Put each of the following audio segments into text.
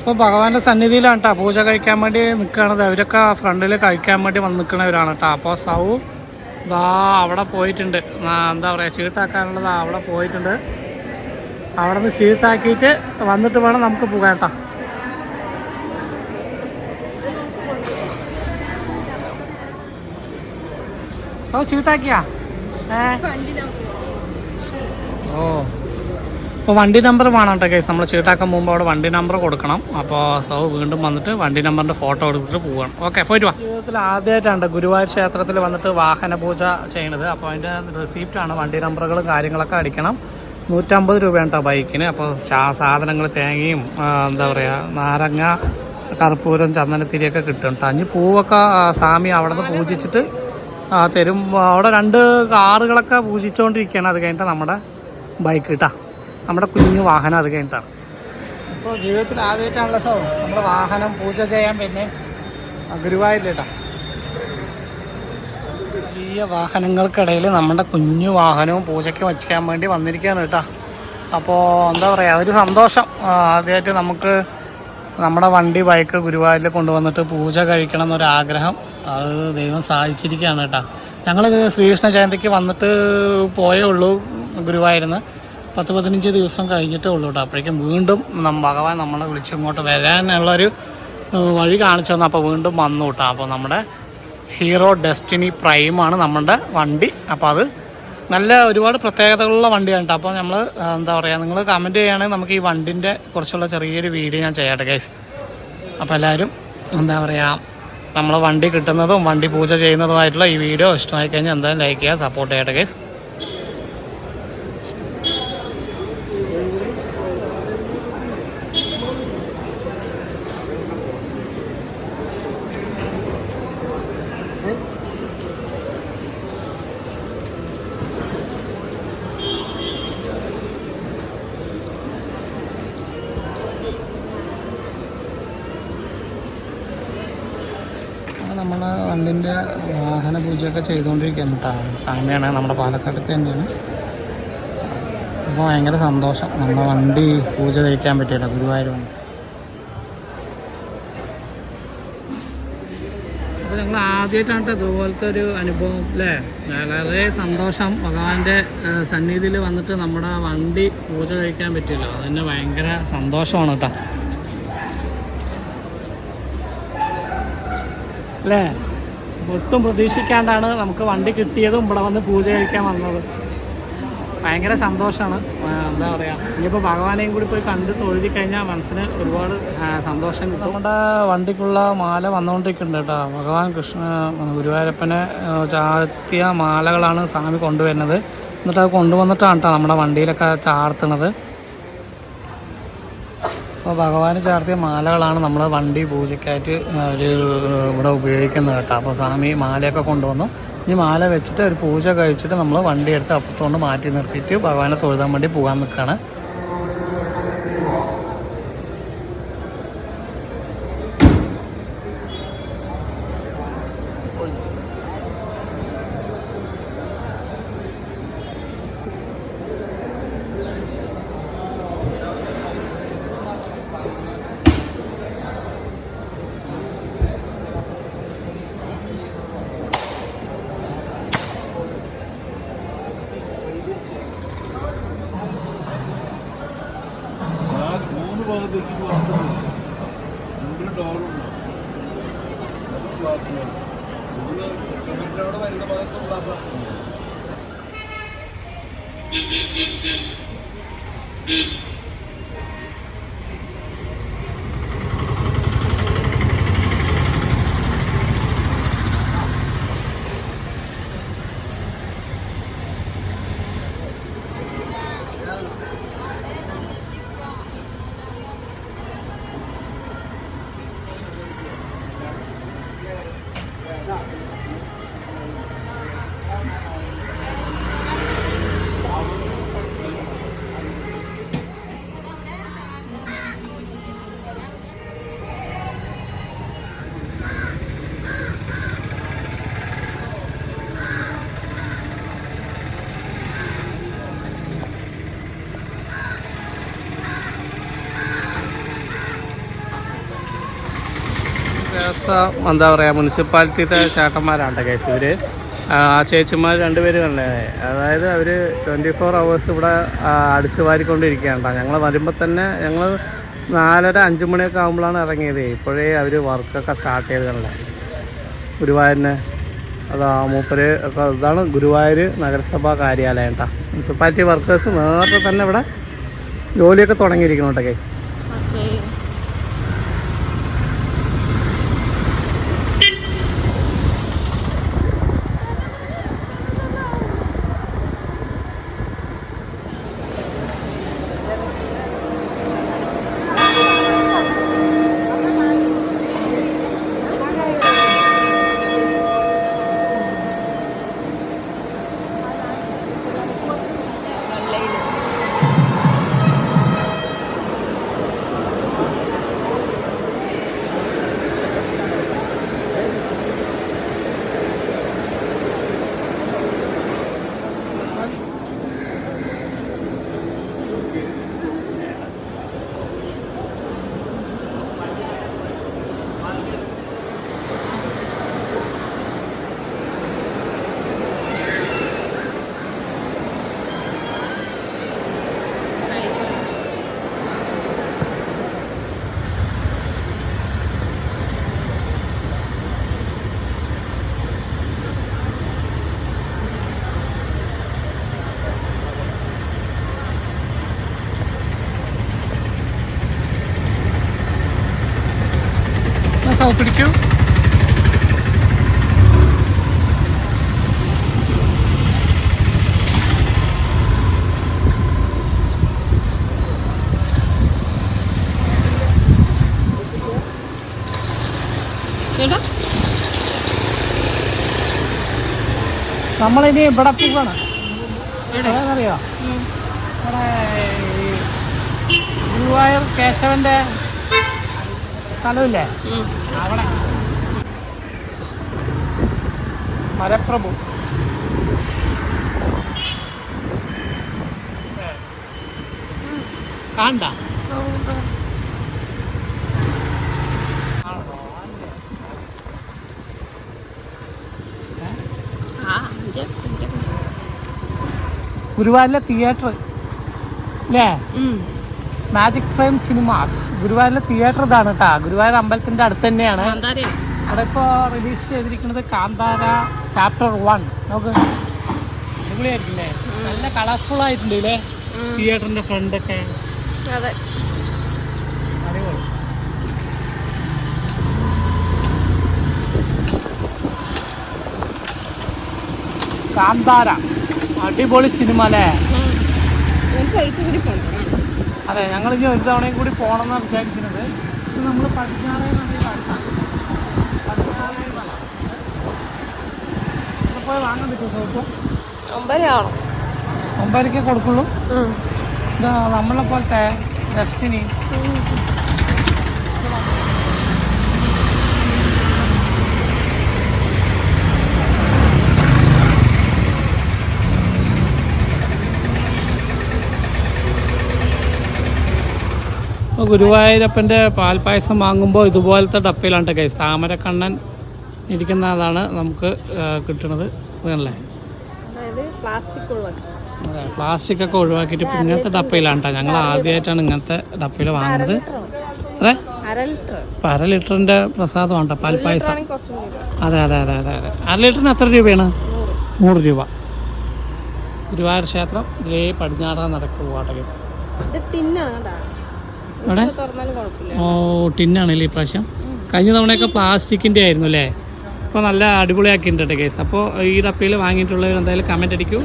ഇപ്പോൾ ഭഗവാന്റെ സന്നിധിയിലാണ് കേട്ടോ പൂജ കഴിക്കാൻ വേണ്ടി നിൽക്കണത് അവരൊക്കെ ഫ്രണ്ടിൽ കഴിക്കാൻ വേണ്ടി വന്ന് നിൽക്കുന്നവരാണ് കേട്ടോ അപ്പോൾ സൗ ദാ അവിടെ പോയിട്ടുണ്ട്. എന്താ പറയുക ചീട്ടാക്കാനുള്ളത് അവിടെ പോയിട്ടുണ്ട്. അവിടെ നിന്ന് ചീട്ടാക്കിയിട്ട് വന്നിട്ട് വേണം നമുക്ക് പോകാം കേട്ടോ സൗ ചീട്ടാക്കിയാ ഏ? ഓ. അപ്പോൾ വണ്ടി നമ്പർ വേണം കേട്ടോ കേസ് നമ്മൾ ചീട്ടാക്കാൻ പോകുമ്പോൾ അവിടെ വണ്ടി നമ്പർ കൊടുക്കണം. അപ്പോൾ സൗ വീണ്ടും വന്നിട്ട് വണ്ടി നമ്പറിന്റെ ഫോട്ടോ എടുത്തിട്ട് പോവുകയാണ് ഓക്കെ പോയിട്ട് വാ. ജീവിതത്തിൽ ആദ്യമായിട്ടാണ് ഗുരുവായൂർ ക്ഷേത്രത്തിൽ വന്നിട്ട് വാഹന പൂജ ചെയ്യണത്. അപ്പോൾ അതിന്റെ റിസീപ്റ്റാണ് വണ്ടി നമ്പറുകളും കാര്യങ്ങളൊക്കെ അടിക്കണം. നൂറ്റമ്പത് രൂപയാണ് കേട്ടോ ബൈക്കിന്. അപ്പോൾ സാധനങ്ങൾ തേങ്ങയും എന്താ പറയുക നാരങ്ങ കർപ്പൂരം ചന്ദനത്തിരിയൊക്കെ കിട്ടും അഞ്ഞ് പൂവൊക്കെ സ്വാമി അവിടെ നിന്ന് പൂജിച്ചിട്ട് ആ, തരും. അവിടെ രണ്ട് കാറുകളൊക്കെ പൂജിച്ചുകൊണ്ടിരിക്കുകയാണ് അത് കഴിഞ്ഞിട്ട് നമ്മുടെ ബൈക്ക് കിട്ടാ നമ്മുടെ കുഞ്ഞു വാഹനം അത് കഴിഞ്ഞിട്ടാണ്. ഇപ്പോൾ ജീവിതത്തിൽ ആദ്യമായിട്ടാണല്ലോ സോ നമ്മുടെ വാഹനം പൂജ ചെയ്യാൻ പിന്നെ ഗുരുവായൂരിലേട്ടാ വലിയ വാഹനങ്ങൾക്കിടയിൽ നമ്മുടെ കുഞ്ഞു വാഹനവും പൂജയ്ക്ക് വയ്ക്കാൻ വേണ്ടി വന്നിരിക്കുകയാണ് കേട്ടോ. അപ്പോൾ എന്താ പറയുക ഒരു സന്തോഷം. ആദ്യമായിട്ട് നമുക്ക് നമ്മുടെ വണ്ടി ബൈക്ക് ഗുരുവായൂരിൽ കൊണ്ടുവന്നിട്ട് പൂജ കഴിക്കണം എന്നൊരാഗ്രഹം. അത് ദൈവം സാധിച്ചിരിക്കുകയാണ് കേട്ടോ. ഞങ്ങൾ ശ്രീകൃഷ്ണ ജയന്തിക്ക് വന്നിട്ട് പോയേ ഉള്ളൂ ഗുരുവായിരുന്നു. പത്ത് പതിനഞ്ച് ദിവസം കഴിഞ്ഞിട്ടേ ഉള്ളൂ കേട്ടോ. അപ്പോഴേക്കും വീണ്ടും ഭഗവാൻ നമ്മളെ വിളിച്ചിങ്ങോട്ട് വരാനുള്ളൊരു വഴി കാണിച്ചു തന്നു. അപ്പോൾ വീണ്ടും വന്നു കേട്ടോ. അപ്പോൾ നമ്മുടെ ഹീറോ ഡെസ്റ്റിനി പ്രൈമാണ് നമ്മുടെ വണ്ടി. അപ്പോൾ അത് നല്ല ഒരുപാട് പ്രത്യേകതകളുള്ള വണ്ടിയാണ് കേട്ടോ. അപ്പോൾ നമ്മൾ എന്താ പറയുക നിങ്ങൾ കമന്റ് ചെയ്യുകയാണെങ്കിൽ നമുക്ക് ഈ വണ്ടിന്റെ കുറച്ചുള്ള ചെറിയൊരു വീഡിയോ ഞാൻ ചെയ്യട്ടെ ഗൈസ് അപ്പോൾ എല്ലാവരും എന്താ പറയുക നമ്മൾ വണ്ടി കിട്ടുന്നതും വണ്ടി പൂജ ചെയ്യുന്നതുമായിട്ടുള്ള ഈ വീഡിയോ ഇഷ്ടമായി കഴിഞ്ഞാൽ എന്തായാലും ലൈക്ക് ചെയ്യുക സപ്പോർട്ട് ചെയ്യട്ടെ ഗൈസ് നമ്മൾ വണ്ടിന്റെ വാഹന പൂജയൊക്കെ ചെയ്തുകൊണ്ടിരിക്കുകയാണ് കേട്ടോ സ്വാമിയാണ് നമ്മുടെ പാലക്കാട് തന്നെയാണ്. അപ്പോൾ ഭയങ്കര സന്തോഷം. നമ്മുടെ വണ്ടി പൂജ കഴിക്കാൻ പറ്റിയല്ലോ ഗുരുവായൂർ വന്നിട്ട്. അപ്പോൾ ഞങ്ങൾ ആദ്യമായിട്ടാണ് ഇതുപോലത്തെ ഒരു അനുഭവം അല്ലേ വളരെ സന്തോഷം. ഭഗവാന്റെ സന്നിധിയിൽ വന്നിട്ട് നമ്മുടെ വണ്ടി പൂജ കഴിക്കാൻ പറ്റിയല്ലോ. അതന്നെ ഭയങ്കര സന്തോഷമാണ് കേട്ടോ അല്ലേ? ഒട്ടും പ്രതീക്ഷിക്കാണ്ടാണ് നമുക്ക് വണ്ടി കിട്ടിയതും ഇവിടെ വന്ന് പൂജ കഴിക്കാൻ വന്നത്. ഭയങ്കര സന്തോഷമാണ് എന്താ പറയുക ഇനിയിപ്പോൾ ഭഗവാനെയും കൂടി പോയി കണ്ട് തൊഴുതി കഴിഞ്ഞാൽ മനസ്സിന് ഒരുപാട് സന്തോഷം കിട്ടും. നമ്മുടെ വണ്ടിക്കുള്ള മാല വന്നുകൊണ്ടിരിക്കുന്നുണ്ട് കേട്ടോ. ഭഗവാൻ കൃഷ്ണ ഗുരുവായൂരപ്പനെ ചാർത്തിയ മാലകളാണ് സ്വാമി കൊണ്ടുവരുന്നത്. എന്നിട്ട് അത് കൊണ്ടുവന്നിട്ടാണ് കേട്ടോ നമ്മുടെ വണ്ടിയിലൊക്കെ ചാർത്തുന്നത് അപ്പോൾ ഭഗവാന് ചാർത്തിയ മാലകളാണ് നമ്മൾ വണ്ടി പൂജയ്ക്കായിട്ട് ഒരു ഇവിടെ ഉപയോഗിക്കുന്നത് കേട്ടോ. അപ്പോൾ സ്വാമി മാലയൊക്കെ കൊണ്ടുവന്നു. ഈ മാല വെച്ചിട്ട് ഒരു പൂജ കഴിച്ചിട്ട് നമ്മൾ വണ്ടി എടുത്ത് അപ്പുറത്തോണ്ട് മാറ്റി നിർത്തിയിട്ട് ഭഗവാനെ തൊഴുതാൻ വേണ്ടി പോകാൻ നിൽക്കുകയാണ് തെറ്റിച്ച് വളർത്തുന്നത് മുമ്പിൽ ഡോറുണ്ട് ഇവിടെ വരുന്ന ഭാഗത്ത് ക്ലാസ്സാണ് Thank you. എന്താ പറയുക മുനിസിപ്പാലിറ്റിയിലെ ചേട്ടന്മാരാണ് കേസ് ഇവർ ആ ചേച്ചിമാർ രണ്ടുപേരും കണ്ടേ അതായത് അവർ ട്വന്റി ഫോർ അവേഴ്സ് ഇവിടെ അടിച്ചു വാരിക്കൊണ്ടിരിക്കുകയാണ് ഞങ്ങൾ വരുമ്പോൾ തന്നെ ഞങ്ങൾ നാലര അഞ്ച് മണിയൊക്കെ ആകുമ്പോഴാണ് ഇറങ്ങിയത്. ഇപ്പോഴേ അവർ വർക്കൊക്കെ സ്റ്റാർട്ട് ചെയ്ത് കണ്ടേ ഗുരുവായൂരിന് അതാ മൂപ്പര് ഒക്കെ ഇതാണ് ഗുരുവായൂർ നഗരസഭാ കാര്യാലയം കേട്ടോ മുനിസിപ്പാലിറ്റി വർക്കേഴ്സ് നേരത്തെ തന്നെ ഇവിടെ ജോലിയൊക്കെ തുടങ്ങിയിരിക്കണം കേട്ടോ കേസ് ഓക്കേ സൗ പിടിക്കൂ. നമ്മളിനി ഇവിടെ പോവാണ്. അറിയോ ഗുരുവായൂർ കേശവന്റെ സ്ഥലമില്ലേ? മരപ്രഭു കാണ്ട. ഗുരുവായൂരിലെ തിയേറ്റർ അല്ലേ. മാജിക് ഫ്രെയിം സിനിമാസ് ഗുരുവായൂരിലെ തിയേറ്റർ ഇതാണ് കേട്ടോ ഗുരുവായൂർ അമ്പലത്തിന്റെ അടുത്ത് തന്നെയാണ്. അവിടെ ഇപ്പൊ ഇപ്പോൾ റിലീസ് ചെയ്തിരിക്കുന്നത് കാന്താര ചാപ്റ്റർ വൺ നമുക്ക് അടിപൊളിയായിട്ടില്ലേ? നല്ല കളർഫുൾ ആയിട്ടുണ്ട് ഇല്ലേ. തിയേറ്ററിന്റെ ഫ്രണ്ട് ഒക്കെ. അതെ. അടിപൊളി. കാന്താര. അടിപൊളി സിനിമ അല്ലേ. എനിക്ക് കൂടി പോകണം അതെ ഞങ്ങൾ ഇനി ഒരു തവണയും കൂടി പോകണം എന്നാണ് വിചാരിക്കുന്നത്. പക്ഷെ നമ്മൾ പടിഞ്ഞാറേ പോയി വാങ്ങാൻ പറ്റുമോ സോപ്പ് ഒമ്പതരയാണോ ഒമ്പതരക്കേ കൊടുക്കുള്ളൂ? നമ്മളെ പോലത്തെ ഡെസ്റ്റിനി ഗുരുവായൂരപ്പന്റെ പാൽപ്പായസം വാങ്ങുമ്പോൾ ഇതുപോലത്തെ ഡപ്പയിലാണ് കൈസ് താമരക്കണ്ണൻ ഇരിക്കുന്ന അതാണ് നമുക്ക് കിട്ടുന്നത് ഇതല്ലേ അതായത് പ്ലാസ്റ്റിക് ഒക്കെ ഒഴിവാക്കിയിട്ട് ഇങ്ങനത്തെ ഡപ്പയിലാണ് കേട്ടോ ഞങ്ങൾ ആദ്യമായിട്ടാണ് ഇങ്ങനത്തെ ഡപ്പയിൽ വാങ്ങുന്നത്. എത്ര അര ലിറ്ററിന്റെ പ്രസാദമാണ് കേട്ടോ പാൽപ്പായസം അതെ അതെ അതെ അതെ അതെ. അര ലിറ്ററിന് എത്ര രൂപയാണ്? നൂറ്. രൂപ. ഗുരുവായൂർ ക്ഷേത്രം ഇതിലേ പടിഞ്ഞാറ നടക്കുക കേട്ടോ. കേസ് കുഴപ്പമില്ല. ഓ ടിന്നാണല്ലേ ഈ പ്രാവശ്യം? കഴിഞ്ഞ തവണയൊക്കെ പ്ലാസ്റ്റിക്കിന്റെ ആയിരുന്നു അല്ലേ? ഇപ്പോൾ നല്ല അടിപൊളിയാക്കിയിട്ടുണ്ട് കേസ്. അപ്പോൾ ഈ തപ്പിയിൽ വാങ്ങിയിട്ടുള്ളവർ എന്തായാലും കമന്റ് അടിക്കൂ.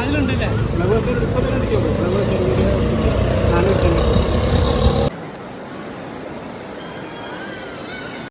അതിലുണ്ടല്ലേ?